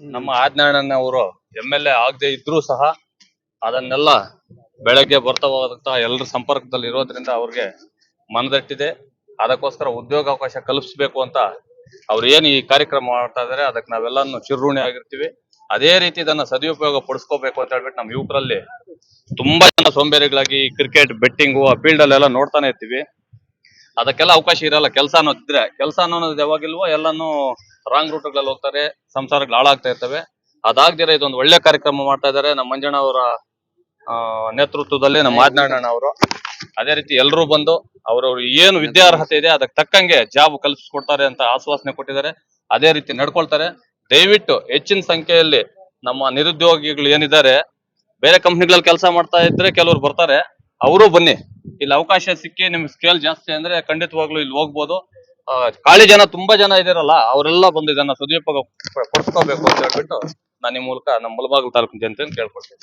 ನಮ್ಮ ಆದ್ನಾರಾಯಣ ಅವರು M L A ಆಗದೆ ಇದ್ರು ಸಹ ಅದನ್ನೆಲ್ಲ ಬೆಳಗ್ಗೆ ಬರ್ತಾ ಹೋದಂತಹ ಎಲ್ಲರ ಸಂಪರ್ಕದಲ್ಲಿ ಇರೋದ್ರಿಂದ ಅವ್ರಿಗೆ ಮನದಟ್ಟಿದೆ. ಅದಕ್ಕೋಸ್ಕರ ಉದ್ಯೋಗಾವಕಾಶ ಕಲ್ಪಿಸಬೇಕು ಅಂತ ಅವ್ರು ಏನ್ ಈ ಕಾರ್ಯಕ್ರಮ ಮಾಡ್ತಾ ಇದಾರೆ, ಅದಕ್ಕೆ ನಾವೆಲ್ಲಾನು ಚಿರುಣಿ ಆಗಿರ್ತೀವಿ. ಅದೇ ರೀತಿ ಇದನ್ನ ಸದುಪಯೋಗ ಪಡಿಸ್ಕೋಬೇಕು ಅಂತ ಹೇಳ್ಬಿಟ್ಟು ನಮ್ಮ ಯುವಕರಲ್ಲಿ ತುಂಬಾ ಜನ ಸೋಂಬೇರಿಗಳಾಗಿ ಕ್ರಿಕೆಟ್ ಬೆಟ್ಟಿಂಗು ಆ ಫೀಲ್ಡ್ ಎಲ್ಲ ನೋಡ್ತಾನೆ ಇರ್ತೀವಿ. ಅದಕ್ಕೆಲ್ಲ ಅವಕಾಶ ಇರಲ್ಲ. ಕೆಲಸ ಅನ್ನೋದಿದ್ರೆ, ಕೆಲಸ ಅನ್ನೋದು ಯಾವಾಗಿಲ್ವೋ ಎಲ್ಲಾನು ರಾಂಗ್ ರೂಟ್ಗಳಲ್ಲಿ ಹೋಗ್ತಾರೆ, ಸಂಸಾರಗಳು ಹಾಳಾಗ್ತಾ ಇರ್ತವೆ. ಅದಾಗ್ದಿರ ಇದೊಂದು ಒಳ್ಳೆ ಕಾರ್ಯಕ್ರಮ ಮಾಡ್ತಾ ಇದಾರೆ ನಮ್ಮ ಮಂಜಣ್ಣ ಅವರ ನೇತೃತ್ವದಲ್ಲಿ ನಮ್ಮ ಮಾಜನಾಡಣ್ಣ ಅವರು. ಅದೇ ರೀತಿ ಎಲ್ಲರೂ ಬಂದು ಅವರವ್ರು ಏನು ವಿದ್ಯಾರ್ಹತೆ ಇದೆ, ಅದಕ್ಕೆ ತಕ್ಕಂಗೆ ಜಾಬ್ ಕಲ್ಪಿಸ್ಕೊಡ್ತಾರೆ ಅಂತ ಆಶ್ವಾಸನೆ ಕೊಟ್ಟಿದ್ದಾರೆ. ಅದೇ ರೀತಿ ನಡ್ಕೊಳ್ತಾರೆ. ದಯವಿಟ್ಟು ಹೆಚ್ಚಿನ ಸಂಖ್ಯೆಯಲ್ಲಿ ನಮ್ಮ ನಿರುದ್ಯೋಗಿಗಳು ಏನಿದ್ದಾರೆ, ಬೇರೆ ಕಂಪ್ನಿಗಳಲ್ಲಿ ಕೆಲಸ ಮಾಡ್ತಾ ಇದ್ರೆ ಕೆಲವರು ಬರ್ತಾರೆ. ಅವರು ಬನ್ನಿ. ಇಲ್ಲಿ ಅವಕಾಶ ಸಿಕ್ಕಿ ನಿಮ್ಗೆ ಸ್ಕೇಲ್ ಜಾಸ್ತಿ ಅಂದ್ರೆ ಖಂಡಿತವಾಗ್ಲೂ ಇಲ್ಲಿ ಹೋಗ್ಬೋದು. ಖಾಲಿ ಜನ ತುಂಬಾ ಜನ ಇದಾರಲ್ಲ, ಅವರೆಲ್ಲ ಬಂದು ಇದನ್ನ ಸದುಪಯೋಗ ಪಡಿಸ್ಕೋಬೇಕು ಅಂತ ಹೇಳ್ಬಿಟ್ಟು ನಾನು ಈ ಮೂಲಕ ನಮ್ಮ ಮುಳಬಾಗಿಲು ತಾಲೂಕು ಜನತೆಯನ್ನು ಕೇಳ್ಕೊಳ್ತೀನಿ.